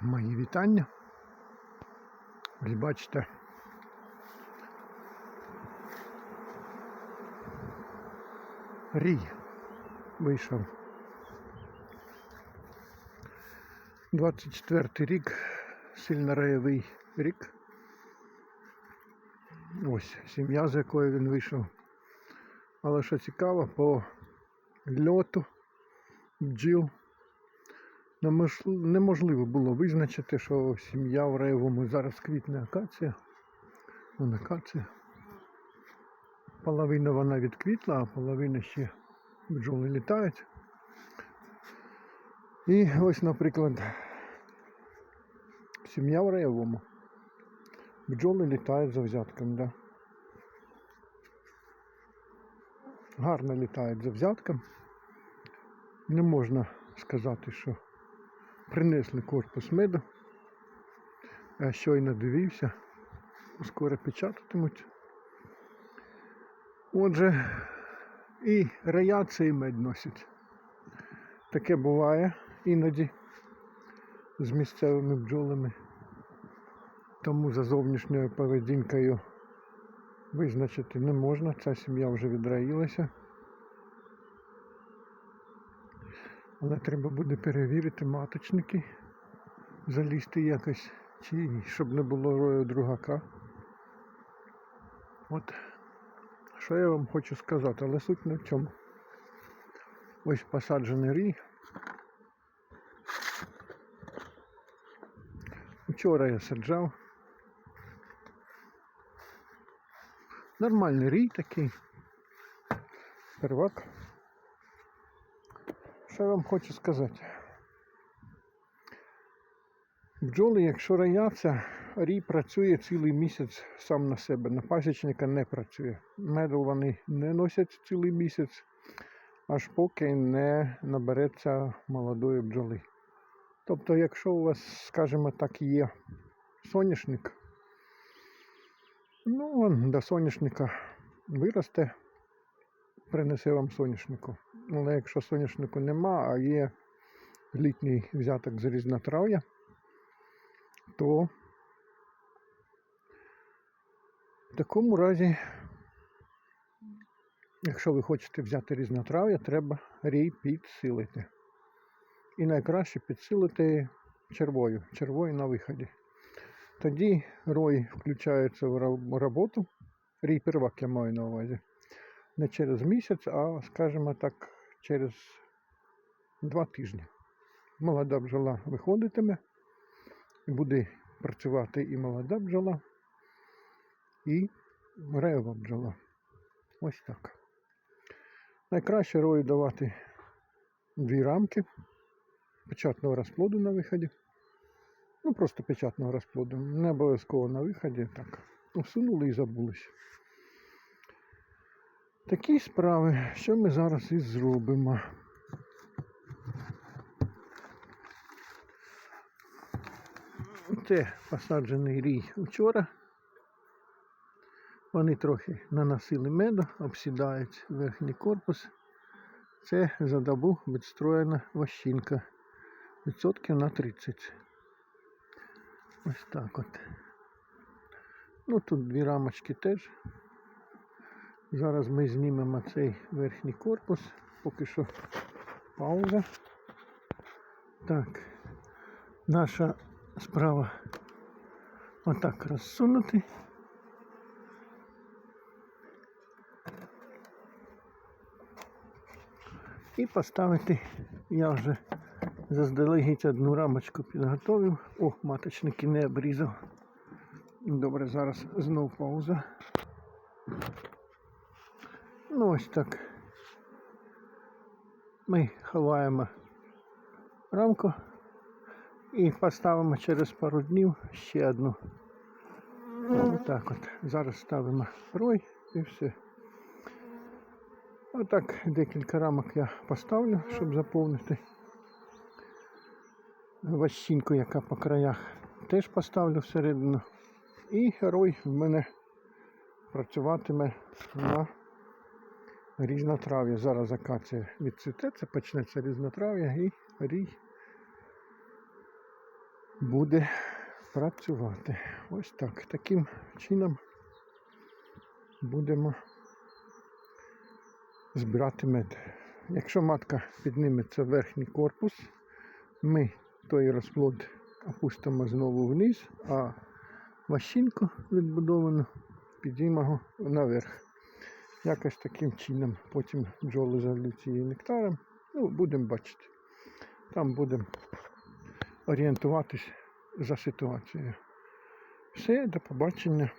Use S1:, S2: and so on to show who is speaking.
S1: Мої вітання. Ось бачите. Рій вийшов. 24 рік, сильно раєвий рік. Ось сім'я, з якої він вийшов. Але що цікаво, по льоту бджіл неможливо було визначити, що сім'я в раєвому зараз квітне акація. Вон акація. Половина вона відквітла, а половина ще бджоли літають. І ось, наприклад, сім'я в раєвому. Бджоли літають за взятком, да. Гарно літають за взятком. Не можна сказати, що принесли корпус меду. Я щойно дивився. Скоро печататимуть. Отже, і раяції мед носять. Таке буває іноді з місцевими бджолами. Тому за зовнішньою поведінкою визначити не можна. Ця сім'я вже відраїлася. Але треба буде перевірити маточники, залізти якось, чи щоб не було рою другака. От що я вам хочу сказати, але суть не в цьому. Ось посаджений рій. Вчора я саджав. Нормальний рій такий. Первак. Що я вам хочу сказати? Бджоли, якщо рояться, рій працює цілий місяць сам на себе. На пасічника не працює. Меду вони не носять цілий місяць, аж поки не набереться молодої бджоли. Тобто, якщо у вас, скажімо так, є соняшник, ну, он до соняшника виросте, принесе вам соняшнику. Але якщо соняшнику нема, а є літній взяток з різнотрав'я, то в такому разі, якщо ви хочете взяти різнотрав'я, треба рій підсилити. І найкраще підсилити червою, червою на виході. Тоді рой включається в роботу, рій первак я маю на увазі. Не через місяць, а, скажімо так, через два тижні. Молода бджола виходитиме, буде працювати і молода бджола, і рева бджола. Ось так. Найкраще рою давати дві рамки печатного розплоду на виході. Ну, просто печатного розплоду. Не обов'язково на виході. Так. Усунули і забулись. Такі справи, що ми зараз і зробимо. Це посаджений рій вчора. Вони трохи наносили меду, обсідають верхній корпус. Це за добу відстроєна вощинка. Відсотків на 30. Ось так от. Ну тут дві рамочки теж. Зараз ми знімемо цей верхній корпус. Поки що пауза. Так. Наша справа отак розсунути. І поставити, я вже заздалегідь одну рамочку підготовив. О, маточники не обрізав. Добре, зараз знов пауза. Ну ось так. Ми ховаємо рамку і поставимо через пару днів ще одну. Отак от. Зараз ставимо рой і все. Отак декілька рамок я поставлю, щоб заповнити. Ващинку, яка по краях, теж поставлю всередину. І рой в мене працюватиме на різнотрав'я. Зараз акація відцвіте, це почнеться різнотрав'я і рій буде працювати. Ось так. Таким чином будемо збирати мед. Якщо матка підніметься в верхній корпус, ми той розплод опустимо знову вниз, а мащинку відбудовану підіймемо наверх. Якось таким чином. Потім бджоли залються її нектаром. Ну, будемо бачити. Там будемо орієнтуватись за ситуацією. Все, до побачення.